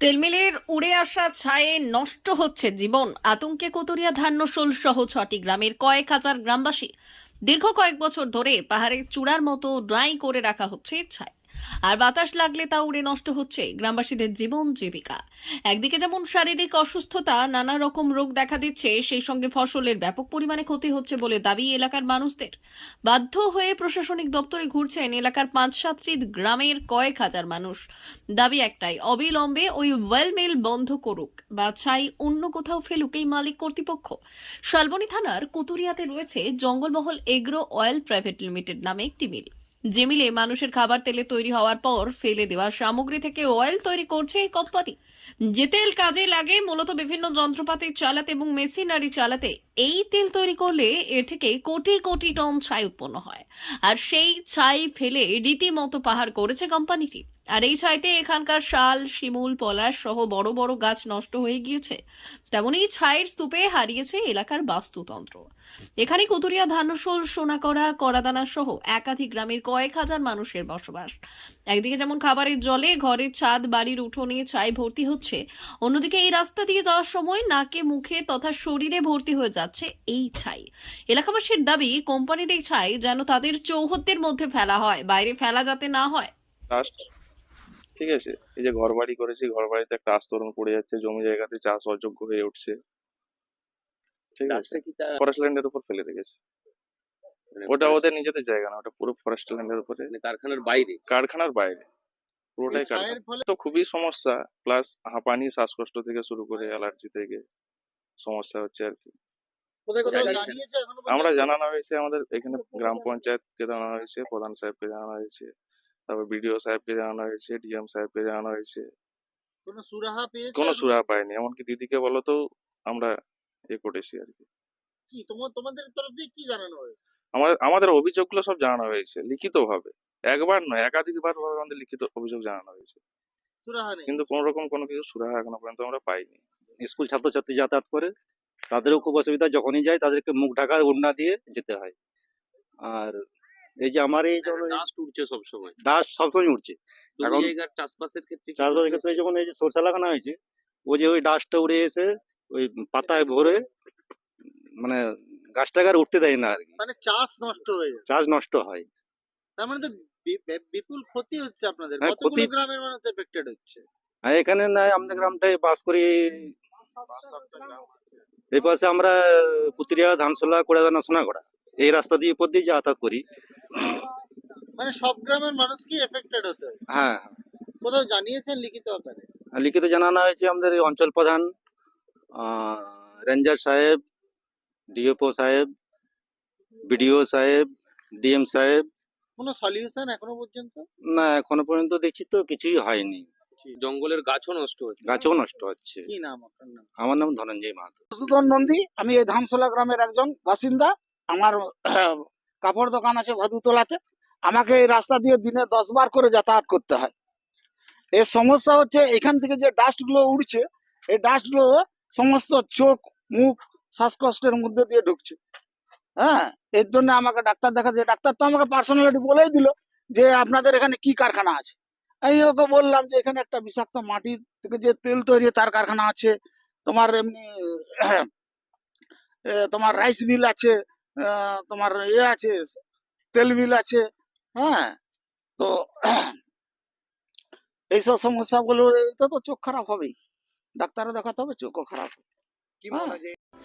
তেলমিলের উড়ে আসা ছায়ে নষ্ট হচ্ছে জীবন। আতঙ্কে কোতরিয়া ধান্যশোল সহ ছটি গ্রামের কয়েক হাজার গ্রামবাসী দীর্ঘ কয়েক বছর ধরে পাহাড়ের চূড়ার মতো ড্রাই করে রাখা হচ্ছে ছাই। আর বাতাস লাগলে তা উড়ে নষ্ট হচ্ছে গ্রামবাসীদের জীবন জীবিকা। একদিকে যেমন শারীরিক অসুস্থতা, নানা রকম রোগ দেখা দিচ্ছে, সেই সঙ্গে ফসলের ব্যাপক পরিমাণে ক্ষতি হচ্ছে বলে দাবি এলাকার মানুষদের। বাধ্য হয়ে প্রশাসনিক দপ্তরে ঘুরছেন এলাকার পাঁচ সাতটি গ্রামের কয়েক হাজার মানুষ। দাবি একটাই, অবিলম্বে ওই ওয়েল মিল বন্ধ করুক বা ছাই অন্য কোথাও ফেলুক এই মালিক কর্তৃপক্ষ। শালবনী থানার কুতুরিয়াতে রয়েছে Jangalmahal agro oil private limited নামে একটি মিল। যে মিলে মানুষের খাবার তেলে তৈরি হওয়ার পর ফেলে দেওয়া সামগ্রী থেকে অয়েল তৈরি করছে এই কোম্পানি যে তেল কাজে লাগে, মূলত বিভিন্ন যন্ত্রপাতি চালাতে এবং মেশিনারি চালাতে, এই তেল তৈরি করলে এ থেকে কোটি কোটি টন ছাই উৎপন্ন হয়। আর সেই ছাই ফেলে রীতিমতো পাহাড় করেছে কোম্পানিটি আর এই ছাইতে এখানকার শাল, শিমুল, পলাশ সহ বড় বড় গাছ নষ্ট হয়ে গিয়েছে। তেমনই ছাইয়ের স্তূপে হারিয়েছে এলাকার বাস্তুতন্ত্র। এখানে কুতুরিয়া ধানসোল, সোনাকড়া করাদানা সহ একাধিক গ্রামের কয়েক হাজার মানুষের বসবাস। একদিকে যেমন খাবারের জলে ঘরের ছাদ, বাড়ির উঠোনে ছাই ভর্তি হচ্ছে, অন্যদিকে এই রাস্তা দিয়ে যাওয়ার সময় নাকে মুখে তথা শরীরে ভর্তি হয়ে যাচ্ছে এই ছাই। এলাকাবাসীর দাবি, কোম্পানির এই ছাই যেন তাদের চৌহদ্দের মধ্যে ফেলা হয়, বাইরে ফেলা যাতে না হয়। ঠিক আছে? এই যে ঘর বাড়ি করেছি ঘর বাড়িতে একটা আস্তরণ পড়ে যাচ্ছে জমি জায়গাতে চাষ অযোগ্য হয়ে উঠছে। ঠিক আছে? কি ফরেস্ট ল্যান্ডের উপর ফেলে রেখেছে। মানে ওটা ওদের নিজেদের জায়গা না ওটা পুরো ফরেস্ট ল্যান্ডের উপরে। মানে কারখানার বাইরে। কারখানার বাইরে। পুরোটাই কারখানা। তো খুবই সমস্যা। প্লাস হাঁপানি শ্বাসকষ্ট থেকে শুরু করে অ্যালার্জি থেকে সমস্যা হচ্ছে আর কি। আমরা জানানো হয়েছে আমাদের এখানে গ্রাম পঞ্চায়েতকে জানানো হয়েছে প্রধান সাহেবকে জানানো হয়েছে। তারপর বিডিও সাহেবকে জানানো হয়েছে ডিএম সাহেবকে জানানো হয়েছে। কোনো সুরাহা পেয়েছে? কোনো সুরাহা পাইনি এমনকি দিদিকে বলো তো আমরা এ করেছি আর কি। কি তোমার তোমাদের তরফ থেকে কি জানানো হয়েছে? আমাদের আমাদের অভিযোগগুলো সব জানানো হয়েছে লিখিত ভাবে একবার নয় একাধিকবার ভাবে আমাদের লিখিত অভিযোগ জানানো হয়েছে। সুরাহা কিন্তু কোনো রকম কোনো কিছু সুরাহা এখনও পর্যন্ত আমরা পাইনি। স্কুল ছাত্রছাত্রী যাতায়াত করে তাদেরও খুব অসুবিধা যখনই যায় তাদেরকে মুখ ঢাকা ওড়না দিয়ে যেতে হয়। আর এই যে আমার এই ডাস্ট উঠছে সব সময় ডাস্ট সবসময় উঠছে এখন- চাষবাসের ক্ষেত্রে চাষবাসের ক্ষেত্রে যখন এই যে সরষা লাগানো হয়েছে ও যে ওই ডাস্টটা উড়ে এসে ওই পাতায় ভরে মানে গাছটাকে আর উঠতে দেয় না আর মানে চাষ নষ্ট হয়ে যায় চাষ নষ্ট হয়। তার মানে তো বিপুল ক্ষতি হচ্ছে আপনাদের। হ্যাঁ, কতগুলো গ্রামের মানুষ এফেক্টেড হচ্ছে? আর এখানে না আমাদের গ্রামটায় বাস করি এই পাশে আমরা পুতুরিয়া ধানসোলা কোড়াদানা সোনাগড়া। এই রাস্তা দিয়ে উপর দিয়ে যাতায়াত করি। মানে সব গ্রামের মানুষ কি এফেক্টেড হতে হয়? হ্যাঁ। কোথাও জানিয়েছেন লিখিত আকারে? লিখিত জানানো হয়েছে আমাদের অঞ্চল প্রধান রেঞ্জার সাহেব ডিএফও সাহেব বিডিও সাহেব ডিএম সাহেব। কোনো সলিউশন এখনও পর্যন্ত? না এখনও পর্যন্ত দেখছি তো কিছুই হয়নি। জঙ্গলের গাছও নষ্ট হচ্ছে। গাছও নষ্ট হচ্ছে। কি নাম আপনার নাম? আমার নাম ধনঞ্জয় মাহাতো। সুদন নন্দী আমি এই ধানসোলা গ্রামের একজন বাসিন্দা। আমার কাপড় দোকান আছে ভাদুতলাতে, আমাকে এই রাস্তা দিয়ে দিনে দশ বার করে যাতায়াত করতে হয়। এর সমস্যা হচ্ছে এখান থেকে যে ডাস্টগুলো উঠছে এই ডাস্টগুলো সমস্ত চোখ, মুখ শ্বাসকষ্টের মধ্যে দিয়ে ঢুকছে। হ্যাঁ এর জন্য আমাকে ডাক্তার দেখাচ্ছে ডাক্তার তো আমাকে পার্সোনালিটি বলেই দিল যে আপনাদের এখানে কি কারখানা আছে। আমি ওকে বললাম যে এখানে একটা বিষাক্ত মাটি থেকে যে তেল তৈরি তার কারখানা আছে, তোমার এমনি তোমার রাইস মিল আছে তোমার ইয়ে আছে তেল মিল আছে হ্যাঁ? তো এইসব সমস্যাগুলো এটা তো চোখ খারাপ হবেই। ডাক্তারও দেখাতে হবে চোখও খারাপ। হবে কি হ্যাঁ।